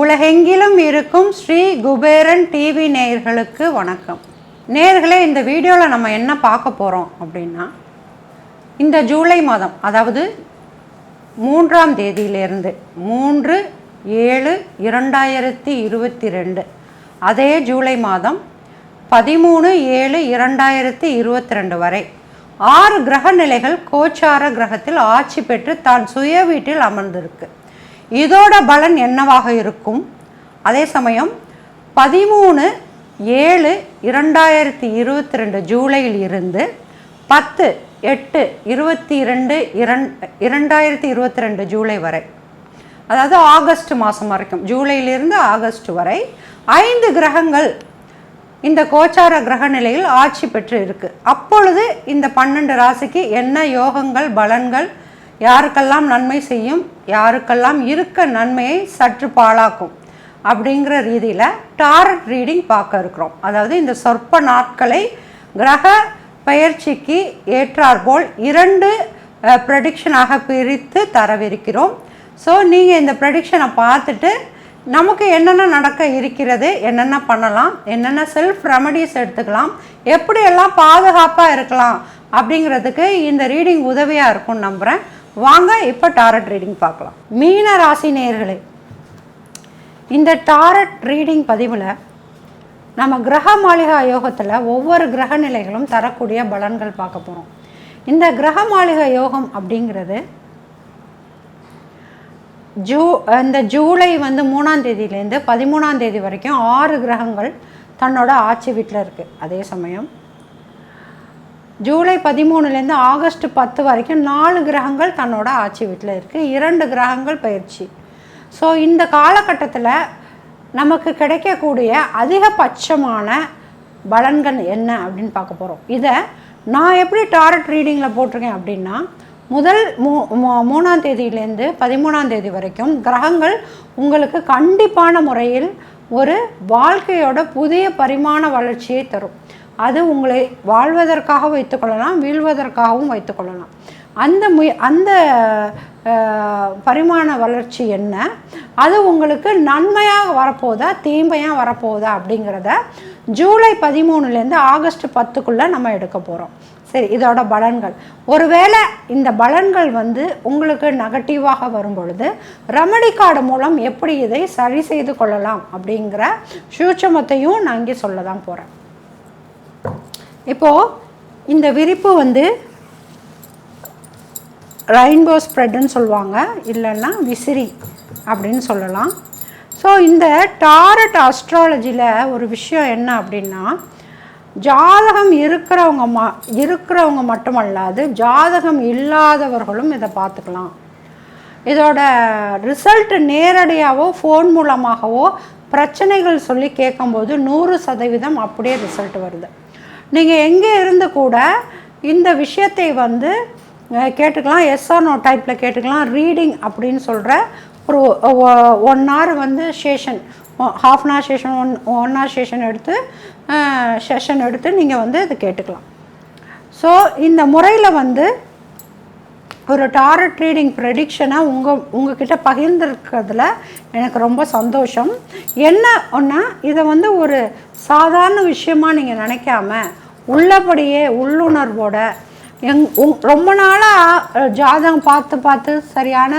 உலகெங்கிலும் இருக்கும் ஸ்ரீ குபேரன் டிவி நேயர்களுக்கு வணக்கம். நேர்களே இந்த வீடியோவில் நம்ம என்ன பார்க்க போகிறோம் அப்படின்னா இந்த ஜூலை மாதம் அதாவது மூன்றாம் தேதியிலிருந்து மூன்று ஏழு இரண்டாயிரத்தி இருபத்தி ரெண்டு அதே ஜூலை மாதம் பதிமூணு ஏழு இரண்டாயிரத்தி இருபத்தி ரெண்டு வரை ஆறு கிரக நிலைகள் கோச்சார கிரகத்தில் ஆட்சி பெற்று தான் சுய வீட்டில் அமர்ந்திருக்கு. இதோட பலன் என்னவாக இருக்கும்? அதே சமயம் பதிமூணு ஏழு இரண்டாயிரத்தி இருபத்தி ரெண்டு ஜூலையில் இருந்து பத்து எட்டு இருபத்தி ரெண்டு இரண் இரண்டாயிரத்தி இருபத்தி ரெண்டு ஜூலை வரை அதாவது ஆகஸ்ட் மாதம் வரைக்கும் ஜூலையிலிருந்து ஆகஸ்ட் வரை ஐந்து கிரகங்கள் இந்த கோச்சார கிரக நிலையில் ஆட்சி பெற்று இருக்கு அப்பொழுது இந்த பன்னெண்டு ராசிக்கு என்ன யோகங்கள் பலன்கள் யாருக்கெல்லாம் நன்மை செய்யும் யாருக்கெல்லாம் இருக்க நன்மையை சற்று பாழாக்கும் அப்படிங்கிற ரீதியில் டாரட் ரீடிங் பார்க்க இருக்கிறோம். அதாவது இந்த சொற்ப நாட்களை கிரக பயிற்சிக்கு ஏற்றாற்போல் இரண்டு ப்ரெடிக்ஷனாக பிரித்து தரவிருக்கிறோம். ஸோ நீங்கள் இந்த ப்ரெடிக்ஷனை பார்த்துட்டு நமக்கு என்னென்ன நடக்க இருக்கிறது என்னென்ன பண்ணலாம் என்னென்ன செல்ஃப் ரெமடிஸ் எடுத்துக்கலாம் எப்படியெல்லாம் பாதுகாப்பாக இருக்கலாம் அப்படிங்கிறதுக்கு இந்த ரீடிங் உதவியாக இருக்கும்னு நம்புகிறேன் வாங்க இப்போ டாரட் ரீடிங் பார்க்கலாம். மீன ராசி நேர்களே இந்த டாரட் ரீடிங் பதிவில் நம்ம கிரக மாளிகா யோகத்தில் ஒவ்வொரு கிரக நிலைகளும் தரக்கூடிய பலன்கள் பார்க்க போகிறோம் இந்த கிரக மாளிகா யோகம் அப்படிங்கிறது ஜூ இந்த ஜூலை வந்து மூணாம் தேதியிலேருந்து பதிமூணாம் தேதி வரைக்கும் ஆறு கிரகங்கள் தன்னோட ஆட்சி வீட்டில் இருக்குது அதே சமயம் ஜூலை பதிமூணுலேருந்து ஆகஸ்ட் பத்து வரைக்கும் நாலு கிரகங்கள் தன்னோட ஆட்சி வீட்டில் இருக்குது இரண்டு கிரகங்கள் பயிற்சி. ஸோ இந்த காலகட்டத்தில் நமக்கு கிடைக்கக்கூடிய அதிகபட்சமான பலன்கள் என்ன அப்படின்னு பார்க்க போகிறோம் இதை நான் எப்படி டாரட் ரீடிங்கில் போட்டிருக்கேன் அப்படின்னா முதல் மூ மூணாம் தேதியிலேருந்து பதிமூணாம் தேதி வரைக்கும் கிரகங்கள் உங்களுக்கு கண்டிப்பான முறையில் ஒரு வாழ்க்கையோட புதிய பரிமாண வளர்ச்சியை தரும். அது உங்களை வாழ்வதற்காக வைத்துக்கொள்ளலாம் வீழ்வதற்காகவும் வைத்துக்கொள்ளலாம் அந்த முய அந்த பரிமாண வளர்ச்சி என்ன? அது உங்களுக்கு நன்மையாக வரப்போதா தீமையாக வரப்போதா அப்படிங்கிறத ஜூலை பதிமூணுலேருந்து ஆகஸ்ட் பத்துக்குள்ளே நம்ம எடுக்க போகிறோம் சரி இதோட பலன்கள். ஒருவேளை இந்த பலன்கள் வந்து உங்களுக்கு நெகட்டிவாக வரும் பொழுது ரெமடி கார்டு மூலம் எப்படி இதை சரி செய்து கொள்ளலாம் அப்படிங்கிற சூட்சமத்தையும் நான் இங்கே சொல்ல தான் போகிறேன் இப்போது இந்த விரிப்பு வந்து ரெயின்போ ஸ்ப்ரெட்டுன்னு சொல்லுவாங்க. இல்லைன்னா விசிறி அப்படின்னு சொல்லலாம். ஸோ இந்த டாரட் அஸ்ட்ராலஜியில் ஒரு விஷயம் என்ன அப்படின்னா ஜாதகம் இருக்கிறவங்க ம இருக்கிறவங்க மட்டுமல்லாது ஜாதகம் இல்லாதவர்களும் இதை பார்த்துக்கலாம். இதோட ரிசல்ட் நேரடியாகவோ ஃபோன் மூலமாகவோ பிரச்சனைகள் சொல்லி கேட்கும்போது நூறு சதவீதம் அப்படியே ரிசல்ட் வருது. நீங்கள் எங்கே இருந்து கூட இந்த விஷயத்தை வந்து கேட்டுக்கலாம். எஸ்ஆர் நோ டைப்பில் கேட்டுக்கலாம். ரீடிங் அப்படின்னு சொல்கிற ஒரு ஒன் ஹவர் வந்து session half an hour session one one hour session எடுத்து செஷன் எடுத்து நீங்கள் வந்து இது கேட்டுக்கலாம். ஸோ இந்த முறையில் வந்து ஒரு டாரட் ரீடிங் ப்ரெடிக்ஷனை உங்கள் உங்ககிட்ட பகிர்ந்துருக்கிறதுல எனக்கு ரொம்ப சந்தோஷம். என்ன ஒன்றா இதை வந்து ஒரு சாதாரண விஷயமாக நீங்கள் நினைக்காம உள்ளபடியே உள்ளுணர்வோட எங் உங் ரொம்ப நாளாக ஜாதகம் பார்த்து பார்த்து சரியான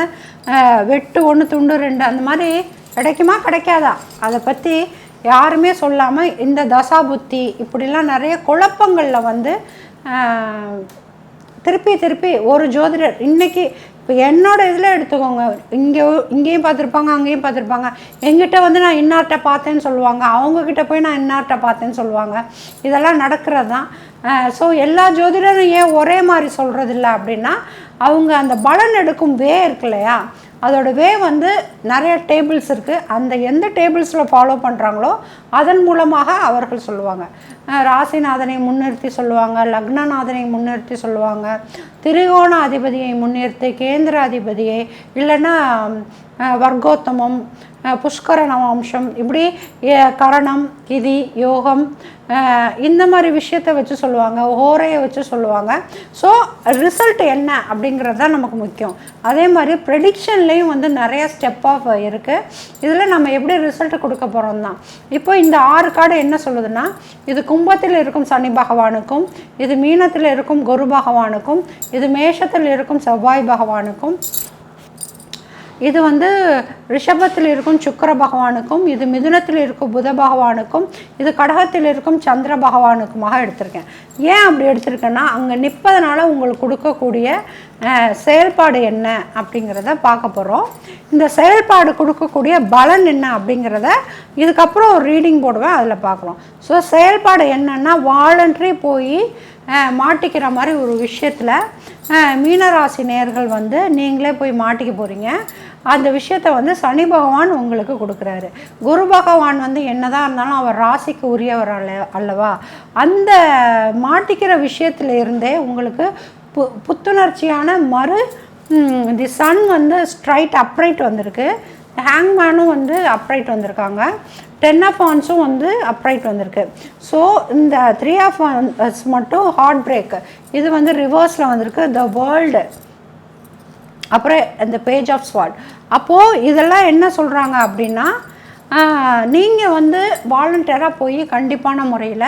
வெட்டு ஒன்று துண்டு ரெண்டு அந்த மாதிரி கிடைக்குமா கிடைக்காதா? அதை பற்றி யாருமே சொல்லாமல் இந்த தசா புத்தி இப்படிலாம் நிறைய குழப்பங்களில் வந்து திருப்பி திருப்பி ஒரு ஜோதிடர் இன்னைக்கு இப்போ என்னோட இதில் எடுத்துக்கோங்க. இங்கே இங்கேயும் பார்த்துருப்பாங்க அங்கேயும் பார்த்துருப்பாங்க. எங்கிட்ட வந்து நான் இன்னார்ட்ட பார்த்தேன்னு சொல்லுவாங்க. அவங்கக்கிட்ட போய் நான் இன்னார்ட்ட பார்த்தேன்னு சொல்லுவாங்க. இதெல்லாம் நடக்கிறது தான் ஸோ எல்லா ஜோதிடரும் ஏன் ஒரே மாதிரி சொல்கிறதில்ல அப்படின்னா அவங்க அந்த பலன் எடுக்கும் வே இருக்கு இல்லையா? அதோட வே வந்து நிறைய டேபிள்ஸ் இருக்குது அந்த எந்த டேபிள்ஸில் ஃபாலோ பண்ணுறாங்களோ அதன் மூலமாக அவர்கள் சொல்லுவாங்க. ராசிநாதனை முன்னிறுத்தி சொல்லுவாங்க லக்னநாதனை முன்னிறுத்தி சொல்லுவாங்க திரிகோண அதிபதியை முன்னிறுத்தி கேந்திர அதிபதியை இல்லைன்னா வர்க்கோத்தமம் புஷ்கர நவாம்சம் இப்படி கரணம் கிதி யோகம் இந்த மாதிரி விஷயத்தை வச்சு சொல்லுவாங்க ஹோரையை வச்சு சொல்லுவாங்க. ஸோ ரிசல்ட் என்ன அப்படிங்கிறது தான் நமக்கு முக்கியம். அதே மாதிரி ப்ரெடிக்ஷன்லேயும் வந்து நிறைய ஸ்டெப் ஆஃப் இருக்குது இதில் நம்ம எப்படி ரிசல்ட் கொடுக்க போகிறோம் தான் இப்போ இந்த ஆறு கார்டு என்ன சொல்லுதுன்னா இது கும்பத்தில் இருக்கும் சனி பகவானுக்கும் இது மீனத்தில் இருக்கும் குரு பகவானுக்கும் இது மேஷத்தில் இருக்கும் செவ்வாய் பகவானுக்கும் இது வந்து ரிஷபத்தில் இருக்கும் சுக்கர பகவானுக்கும் இது மிதுனத்தில் இருக்கும் புத பகவானுக்கும் இது கடகத்தில் இருக்கும் சந்திர பகவானுக்குமாக எடுத்திருக்கேன். ஏன் அப்படி எடுத்திருக்கேன்னா அங்கே நிற்பதனால உங்களுக்கு கொடுக்கக்கூடிய செயல்பாடு என்ன அப்படிங்கிறத பார்க்க போகிறோம் இந்த செயல்பாடு கொடுக்கக்கூடிய பலன் என்ன அப்படிங்கிறத இதுக்கப்புறம் ஒரு ரீடிங் போடுவேன் அதில் பார்க்குறோம். ஸோ செயல்பாடு என்னென்னா வாலண்டரி போய் மாட்டிக்கிற மாதிரி ஒரு விஷயத்தில் மீனராசி நேர்கள் வந்து நீங்களே போய் மாட்டிக்க போகிறீங்க அந்த விஷயத்த வந்து சனி பகவான் உங்களுக்கு கொடுக்குறாரு. குரு பகவான் வந்து என்னதான் இருந்தாலும் அவர் ராசிக்கு உரியவர் அல்ல அல்லவா? அந்த மாட்டிக்கிற விஷயத்துல இருந்தே உங்களுக்கு பு புத்துணர்ச்சியான மறு தி சன் வந்து ஸ்ட்ரைட் அப்ரைட் வந்திருக்கு. ஹேங்மேனும் வந்து அப்ரைட் வந்திருக்காங்க. டென் ஆஃப் ஆன்ஸும் வந்து அப்ரைட் வந்திருக்கு. ஸோ இந்த த்ரீ ஆஃப் ஆன்ஸ் மட்டும் ஹார்ட் பிரேக் இது வந்து ரிவர்ஸில் வந்திருக்கு. த வேர்ல்டு அப்புறம் இந்த பேஜ் ஆஃப் ஸ்வாட் அப்போது இதெல்லாம் என்ன சொல்கிறாங்க அப்படின்னா நீங்கள் வந்து வாலண்டியராக போய் கண்டிப்பான முறையில்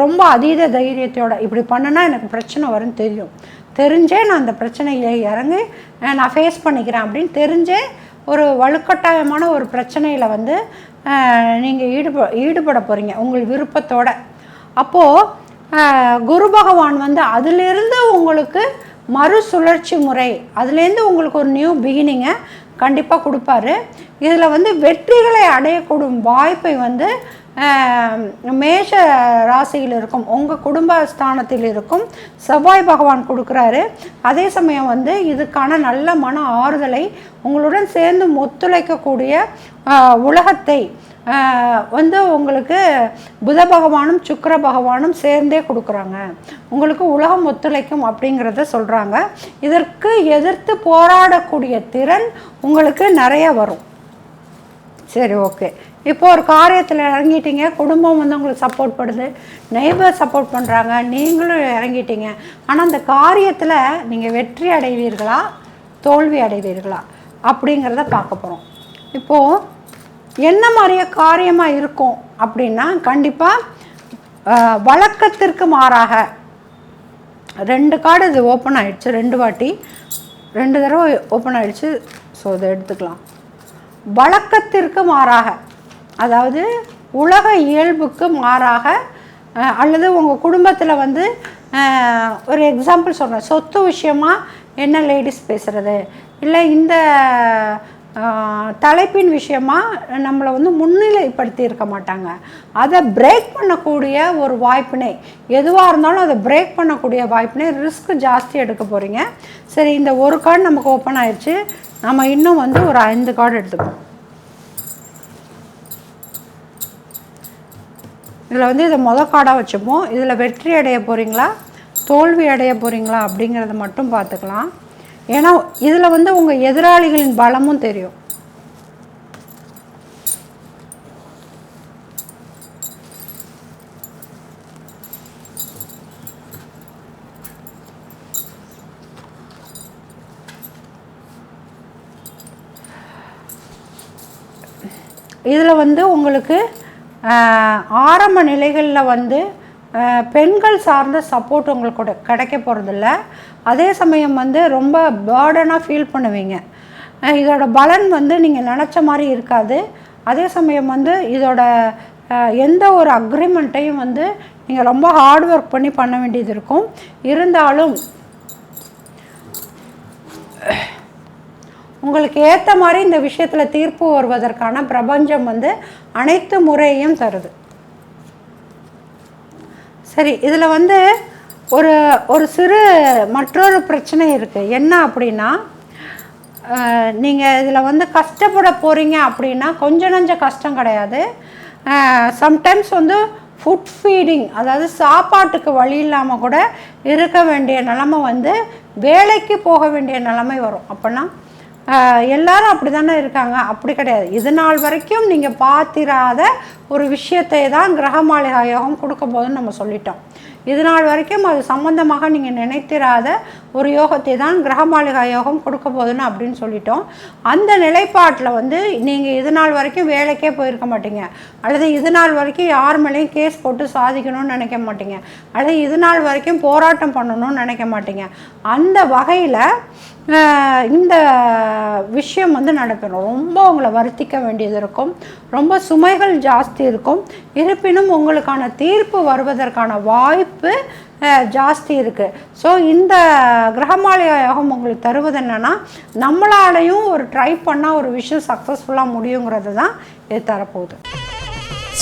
ரொம்ப அதீத தைரியத்தோட இப்படி பண்ணுனா எனக்கு பிரச்சனை வரும்னு தெரியும். தெரிஞ்சே நான் அந்த பிரச்சனையில இறங்கி நான் ஃபேஸ் பண்ணிக்கிறேன் அப்படின்னு தெரிஞ்சே ஒரு வலுக்கட்டாயமான ஒரு பிரச்சனையில் வந்து நீங்கள் ஈடுப ஈடுபட போகிறீங்க உங்கள் விருப்பத்தோட. அப்போது குரு பகவான் வந்து அதிலிருந்து உங்களுக்கு மறுசுழற்சி முறை. அதுலேருந்து உங்களுக்கு ஒரு நியூ பிகினிங்கை கண்டிப்பாக கொடுப்பாரு. இதில் வந்து வெற்றிகளை அடையக்கூடும் வாய்ப்பை வந்து மேஷ ராசியில் இருக்கும் உங்கள் குடும்ப ஸ்தானத்தில் இருக்கும் செவ்வாய் பகவான் கொடுக்குறாரு. அதே சமயம் வந்து இதுக்கான நல்ல மன ஆறுதலை உங்களுடன் சேர்ந்து ஒத்துழைக்கக்கூடிய உலகத்தை வந்து உங்களுக்கு புத பகவானும் சுக்கர பகவானும் சேர்ந்தே கொடுக்குறாங்க. உங்களுக்கு உலகம் ஒத்துழைக்கும் அப்படிங்கிறத சொல்கிறாங்க இதற்கு எதிர்த்து போராடக்கூடிய திறன் உங்களுக்கு நிறைய வரும். சரி ஓகே. இப்போ ஒரு காரியத்தில் இறங்கிட்டீங்க குடும்பம் வந்து உங்களுக்கு சப்போர்ட் பண்ணுது நெய்பர் சப்போர்ட் பண்ணுறாங்க நீங்களும் இறங்கிட்டீங்க. ஆனால் அந்த காரியத்தில் நீங்கள் வெற்றி அடைவீர்களா தோல்வி அடைவீர்களா அப்படிங்கிறத பார்க்க போகிறோம் இப்போது என்ன மாதிரியே காரியமாக இருக்கும் அப்படின்னா கண்டிப்பாக வழக்கத்திற்கு மாறாக ரெண்டு கார்டு இது ஓப்பன் ஆகிடுச்சு ரெண்டு வாட்டி. ரெண்டு தடவை ஓப்பன் ஆகிடுச்சு ஸோ இதை எடுத்துக்கலாம். வழக்கத்திற்கு மாறாக அதாவது உலக இயல்புக்கு மாறாக அல்லது உங்கள் குடும்பத்தில் வந்து ஒரு எக்ஸாம்பிள் சொல்கிறேன் சொத்து விஷயமா என்ன லேடிஸ் பேசுகிறது இல்லை இந்த தலைப்பின் விஷயமா நம்மளை வந்து முன்னிலைப்படுத்தி இருக்க மாட்டாங்க. அதை பிரேக் பண்ணக்கூடிய ஒரு வாய்ப்பினை எதுவாக இருந்தாலும் அதை பிரேக் பண்ணக்கூடிய வாய்ப்பினை ரிஸ்க் ஜாஸ்தி எடுக்க போகிறீங்க சரி இந்த ஒரு கார்டு நமக்கு ஓப்பன் ஆயிடுச்சு நம்ம இன்னும் வந்து ஒரு ஐந்து கார்டு எடுத்துப்போம். இதில் வந்து இதை மொதல் கார்டாக வச்சுப்போம். இதில் வெற்றி அடைய போகிறீங்களா தோல்வி அடைய போகிறீங்களா அப்படிங்கிறத மட்டும் பார்த்துக்கலாம். ஏன்னா இதில் வந்து உங்கள் எதிராளிகளின் பலமும் தெரியும். இதில் வந்து உங்களுக்கு ஆரம்ப நிலைகளில் வந்து பெண்கள் சார்ந்த சப்போர்ட் உங்களுக்கு கூட கிடைக்க போகிறதில்ல அதே சமயம் வந்து ரொம்ப பேர்டனாக ஃபீல் பண்ணுவீங்க. இதோட பலன் வந்து நீங்கள் நினச்ச மாதிரி இருக்காது. அதே சமயம் வந்து இதோட எந்த ஒரு அக்ரிமெண்ட்டையும் வந்து நீங்கள் ரொம்ப ஹார்ட் ஒர்க் பண்ணி பண்ண வேண்டியது இருக்கும். இருந்தாலும் உங்களுக்கு ஏற்ற மாதிரி இந்த விஷயத்தில் தீர்ப்பு வருவதற்கான பிரபஞ்சம் வந்து அனைத்து முறையும் தருது. சரி இதில் வந்து ஒரு ஒரு சிறு மற்றொரு பிரச்சனை இருக்குது என்ன அப்படின்னா நீங்கள் இதில் வந்து கஷ்டப்பட போகிறீங்க அப்படின்னா கொஞ்ச நஞ்ச கஷ்டம் கிடையாது. சம்டைம்ஸ் வந்து ஃபுட் ஃபீடிங் அதாவது சாப்பாட்டுக்கு வழி இல்லாமல் கூட இருக்க வேண்டிய நிலமை வந்து வேலைக்கு போக வேண்டிய நிலைமை வரும். அப்போனா எல்லாரும் அப்படி தானே இருக்காங்க. அப்படி கிடையாது. இது நாள் வரைக்கும் நீங்கள் பார்த்திராத ஒரு விஷயத்தை தான் கிரகமாளிகா யோகம் கொடுக்க போதுன்னு நம்ம சொல்லிட்டோம். இது நாள் வரைக்கும் அது சம்மந்தமாக நீங்கள் நினைத்திராத ஒரு யோகத்தை தான் கிரகமாளிகா யோகம் கொடுக்க போதுன்னு அப்படின்னு சொல்லிட்டோம். அந்த நிலைப்பாட்டில் வந்து நீங்கள் இது நாள் வரைக்கும் வேலைக்கே போயிருக்க மாட்டீங்க. அல்லது இது நாள் வரைக்கும் யார் மேலேயும் கேஸ் போட்டு சாதிக்கணும்னு நினைக்க மாட்டீங்க. அல்லது இது நாள் வரைக்கும் போராட்டம் பண்ணணும்னு நினைக்க மாட்டீங்க. அந்த வகையில் இந்த விஷயம் வந்து நடக்கணும். ரொம்ப உங்களை வருத்திக்க வேண்டியது இருக்கும். ரொம்ப சுமைகள் ஜாஸ்தி இருக்கும். இருப்பினும் உங்களுக்கான தீர்ப்பு வருவதற்கான வாய்ப்பு ஜாஸ்தி இருக்குது ஸோ இந்த கிரகமாலய யோகம் உங்களுக்கு தருவது என்னென்னா நம்மளாலையும் ஒரு ட்ரை பண்ணால் ஒரு விஷயம் சக்ஸஸ்ஃபுல்லாக முடியுங்கிறது தான் இது தரப்போகுது.